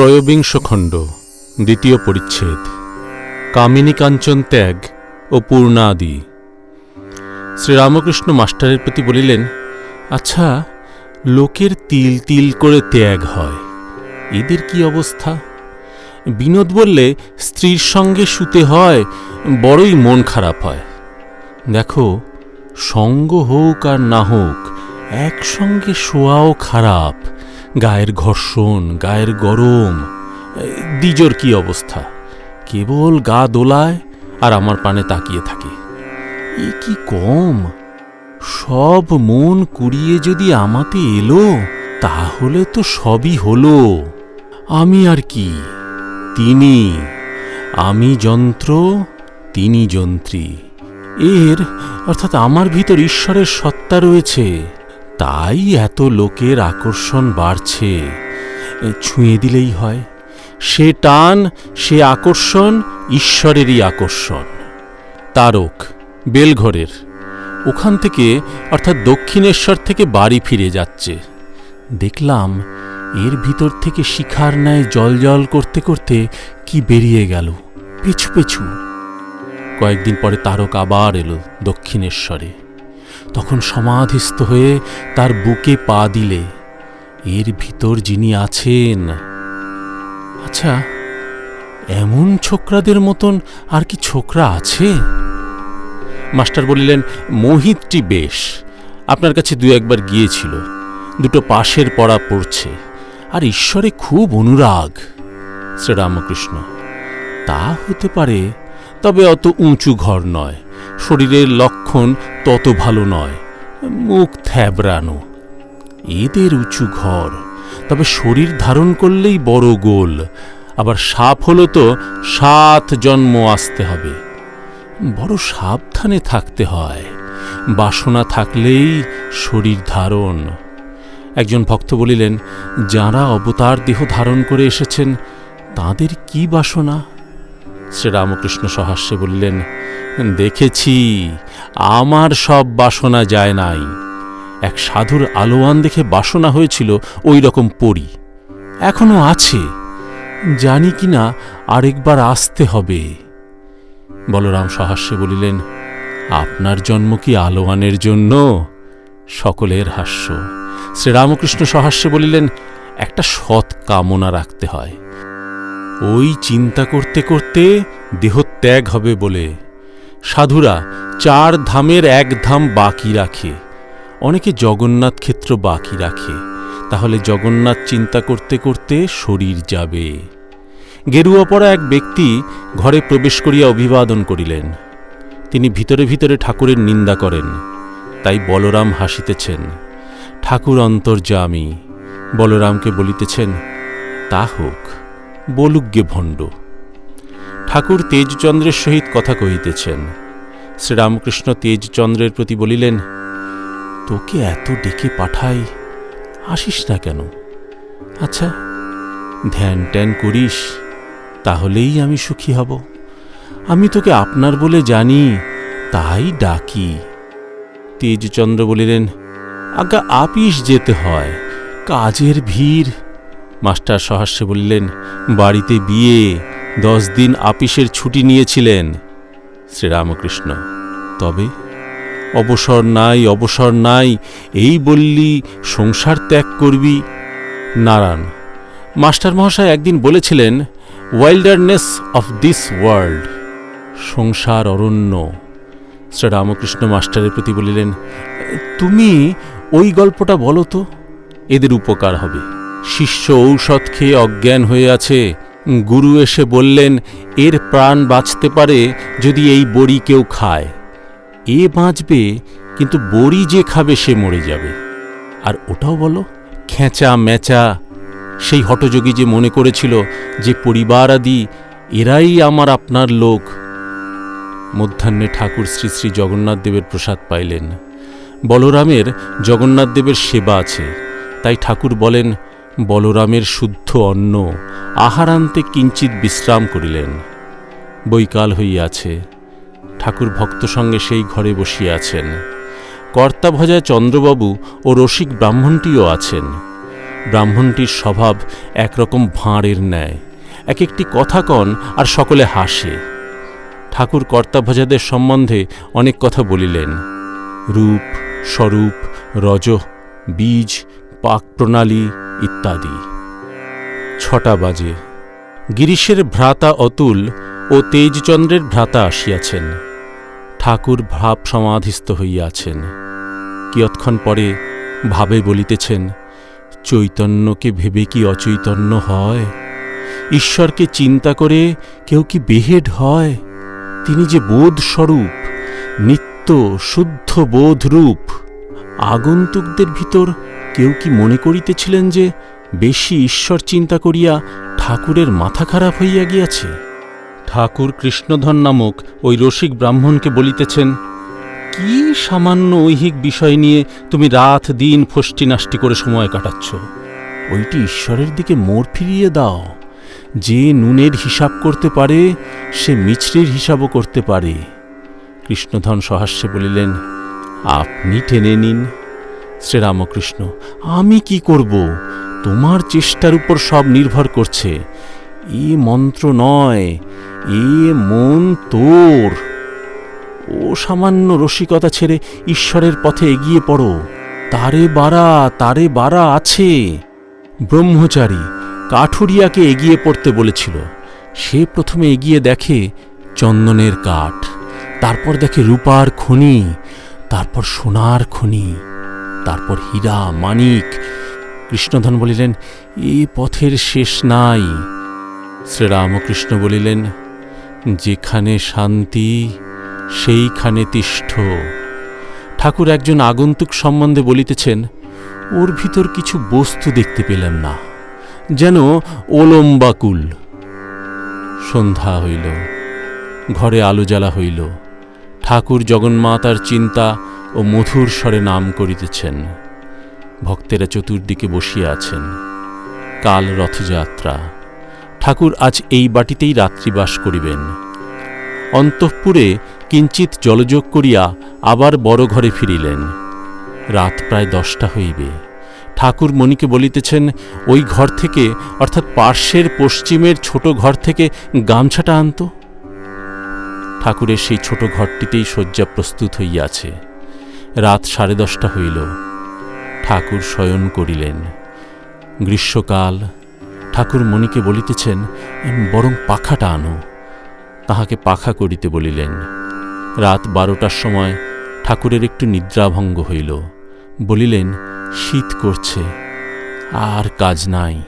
ত্রয়োবিংশ খণ্ড, দ্বিতীয় পরিচ্ছেদ, কামিনী কাঞ্চন ত্যাগ ও পূর্ণাদি। শ্রীরামকৃষ্ণ মাস্টারের প্রতি বলিলেন আচ্ছা লোকের তিল তিল করে ত্যাগ হয়, এদের কি অবস্থা? বিনোদ বললে, স্ত্রীর সঙ্গে শুতে হয়, বড়ই মন খারাপ হয়। দেখো, সঙ্গ হোক আর না হোক, একসঙ্গে শোয়াও খারাপ গায়ের ঘর্ষণ, গায়ের গরম দ্বিজোর কি অবস্থা? কেবল গা দোলায় আর আমার পানে তাকিয়ে থাকে। এ কি কম? সব মন কুড়িয়ে যদি আমাতে এলো, তাহলে তো সবই হলো। আমি আর কি? তিনি। আমি যন্ত্র, তিনি যন্ত্রী। এর, অর্থাৎ আমার ভিতর ঈশ্বরের সত্তা রয়েছে। তাই এত লোকের আকর্ষণ বাড়ছে। ছুঁয়ে দিলেই হয়। সে টান, সে আকর্ষণ, ঈশ্বরেরই আকর্ষণ। তারক, বেলঘরের। ওখান থেকে, অর্থাৎ দক্ষিণেশ্বর থেকে বাড়ি ফিরে যাচ্ছে। দেখলাম, এর ভিতর থেকে শিখার ন্যায় জল জল করতে করতে কি বেরিয়ে গেল। পিছু পিছু। কয়েকদিন পরে তারক আবার এলো দক্ষিণেশ্বরে। তখন সমাধিস্থ হয়ে তার বুকে পা দিলে। এর ভিতর যিনি আছেন। আচ্ছা এমন ছোকরাদের মতন আর কি ছোকরা আছে? মাস্টার বলিলেন, মোহিতটি বেশ। আপনার কাছে দু একবার গিয়েছিল। দুটো পাশের পড়া পড়ছে। আর ঈশ্বরে খুব অনুরাগ। শ্রীরামকৃষ্ণ, তা হতে পারে, তবে অত উঁচু ঘর নয়। শরীরের লক্ষণ তত ভালো নয়। মুখ থ্যাবড়ানো। এদের উঁচু ঘর। তবে শরীর ধারণ করলেই বড় গোল। আবার সাপ হলো তো সাত জন্ম আসতে হবে। বড় সাবধানে থাকতে হয়। বাসনা থাকলেই শরীর ধারণ। একজন ভক্ত বলিলেন, যাঁরা অবতার দেহ ধারণ করে এসেছেন, তাদের কি বাসনা? শ্রীরামকৃষ্ণ সহাস্যে বললেন, দেখেছি, আমার সব বাসনা যায় নাই। এক সাধুর আলোয়ান দেখে বাসনা হয়েছিল ওই রকম পড়ি এখনও আছে, জানি কি না আরেকবার আসতে হবে। বলরাম সহাস্যে বলিলেন, আপনার জন্ম কি আলোয়ানের জন্য? সকলের হাস্য। শ্রীরামকৃষ্ণ সহাস্যে বলিলেন, একটা সৎ কামনা রাখতে হয়। ওই চিন্তা করতে করতে দেহ ত্যাগ হবে বলে। সাধুরা চার ধামের এক ধাম বাকি রাখে। অনেকে জগন্নাথ ক্ষেত্র বাকি রাখে। তাহলে জগন্নাথ চিন্তা করতে করতে শরীর যাবে। গেরুয়া পরা এক ব্যক্তি ঘরে প্রবেশ করিয়া অভিবাদন করিলেন। তিনি ভিতরে ভিতরে ঠাকুরের নিন্দা করেন। তাই বলরাম হাসিতেছেন, ঠাকুর অন্তর্যামী। বলরামকে বলিতেছেন, তা হোক। বলুজ্ঞে ভণ্ড। ঠাকুর তেজচন্দ্রের সহিত কথা কহিতেছেন। শ্রীরামকৃষ্ণ তেজচন্দ্রের প্রতি বলিলেন, তোকে এত ডেকে পাঠাই, আসিস না কেন? আচ্ছা ধ্যান ট্যান করিস, তাহলেই আমি সুখী হব। আমি তোকে আপনার বলে জানি, তাই ডাকি। তেজচন্দ্র বলিলেন, আজ্ঞা, আপিস যেতে হয়, কাজের ভিড় মাস্টার সহাস্যে বললেন, বাড়িতে বিয়ে, দশ দিন আপিসের ছুটি নিয়েছিলেন। শ্রীরামকৃষ্ণ, তবে? অবসর নাই অবসর নাই, এই বললি সংসার ত্যাগ করবি? নারায়ণ, মাস্টার মহাশয় একদিন বলেছিলেন ওয়াইল্ডারনেস অফ দিস ওয়ার্ল্ড সংসার অরণ্য। শ্রীরামকৃষ্ণ মাস্টারের প্রতি বলিলেন, তুমি ওই গল্পটা বলো তো, এদের উপকার হবে। শিষ্য ঔষধ খেয়ে অজ্ঞান হয়ে আছে। গুরু এসে বললেন, এর প্রাণ বাঁচতে পারে যদি এই বড়ি কেউ খায়। এ বাঁচবে, কিন্তু বড়ি যে খাবে সে মরে যাবে। আর ওটাও বলো, খেঁচা মেচা। সেই হটযোগী যে মনে করেছিল যে পরিবার আদি এরাই আমার আপনার লোক। মধ্যাহ্নে ঠাকুর শ্রী শ্রী জগন্নাথ দেবের প্রসাদ পাইলেন। বলরামের জগন্নাথ দেবের সেবা আছে। তাই ঠাকুর বলেন বলরামের শুদ্ধ অন্ন আহারান্তে কিঞ্চিত বিশ্রাম করিলেন। বৈকাল হইয়াছে, ঠাকুর ভক্ত সঙ্গে সেই ঘরে বসিয়া আছেন। কর্তাভজা চন্দ্রবাবু ও রসিক ব্রাহ্মণটিও আছেন। ব্রাহ্মণটির স্বভাব একরকম ভাঁড়ের ন্যায়। এক একটি কথা কন আর সকলে হাসে। ঠাকুর কর্তাভজাদের সম্বন্ধে অনেক কথা বলিলেন। রূপ, স্বরূপ, রজ, বীজ পাক প্রণালী ইত্যাদি। ছটা বাজে। গিরিশের ভ্রাতা অতুল ও তেজচন্দ্রের ভ্রাতা আসিয়াছেন। ঠাকুর ভাব সমাধিস্থ হইয়াছেন। কিয়ৎক্ষণ পরে ভাবে বলিতেছেন, চৈতন্যকে ভেবে কি অচৈতন্য হয়? ঈশ্বরকে চিন্তা করে কেউ কি বেহেড হয়? তিনি যে বোধ স্বরূপ নিত্য শুদ্ধ বোধ রূপ আগন্তুকদের ভিতর কেউ কি মনে করিতেছিলেন যে বেশি ঈশ্বর চিন্তা করিয়া ঠাকুরের মাথা খারাপ হইয়া গিয়াছে? ঠাকুর কৃষ্ণধন নামক ওই রসিক ব্রাহ্মণকে বলিতেছেন কি সামান্য ঐহিক বিষয় নিয়ে তুমি রাত দিন ফষ্টি নাষ্টি করে সময় কাটাচ্ছ? ওইটি ঈশ্বরের দিকে মোর ফিরিয়ে দাও। যে নুনের হিসাব করতে পারে সে মিছরির হিসাবও করতে পারে। কৃষ্ণধন সহাস্যে বলিলেন আপনি টেনে নিন। শ্রীরামকৃষ্ণ, আমি কি করব? তোমার চেষ্টার উপর সব নির্ভর করছে। এ মন্ত্র নয়, এ মন তোর। ও সামান্য রসিকতা ছেড়ে ঈশ্বরের পথে এগিয়ে পড়ো। তারে বাড়া তারে বাড়া আছে। ব্রহ্মচারী, কাঠুরিয়াকে এগিয়ে পড়তে বলেছিল। সে প্রথমে এগিয়ে দেখে চন্দনের কাঠ, তারপর দেখে রূপার খনি, তারপর সোনার খনি। তারপর হীরা, মানিক। কৃষ্ণধন বলিলেন, এ পথের শেষ নাই। শ্রীরামকৃষ্ণ বলিলেন, যেখানে শান্তি, সেইখানে তিষ্ঠ। ঠাকুর একজন আগন্তুক সম্বন্ধে বলিতেছেন, ওর ভিতর কিছু বস্তু দেখতে পেলেন না, যেন ওলম্বাকুল। সন্ধ্যা হইল, ঘরে আলো জ্বালা হইল। ঠাকুর জগন্মাতার চিন্তা ও মধুর স্বরে নাম করিতেছেন। ভক্তেরা চতুর্দিকে বসিয়া আছেন। কাল রথযাত্রা। ঠাকুর আজ এই বাটিতেই রাত্রিবাস করিবেন। অন্তঃপুরে কিঞ্চিত জলযোগ করিয়া আবার বড় ঘরে ফিরিলেন। রাত প্রায় দশটা হইবে। ঠাকুর মণিকে বলিতেছেন, ওই ঘর থেকে, অর্থাৎ পার্শ্বের পশ্চিমের ছোট ঘর থেকে গামছাটা আনত? ঠাকুরের সেই ছোট ঘরটিতেই শয্যা প্রস্তুত হইয়াছে। রাত সাড়ে দশটা হইল। ঠাকুর শয়ন করিলেন। গ্রীষ্মকাল। ঠাকুর মণিকে বলিতেছেন বরং পাখাটা আনো। তাহাকে পাখা করিতে বলিলেন। রাত বারোটার সময় ঠাকুরের একটু নিদ্রাভঙ্গ হইল। বলিলেন, শীত করছে, আর কাজ নাই।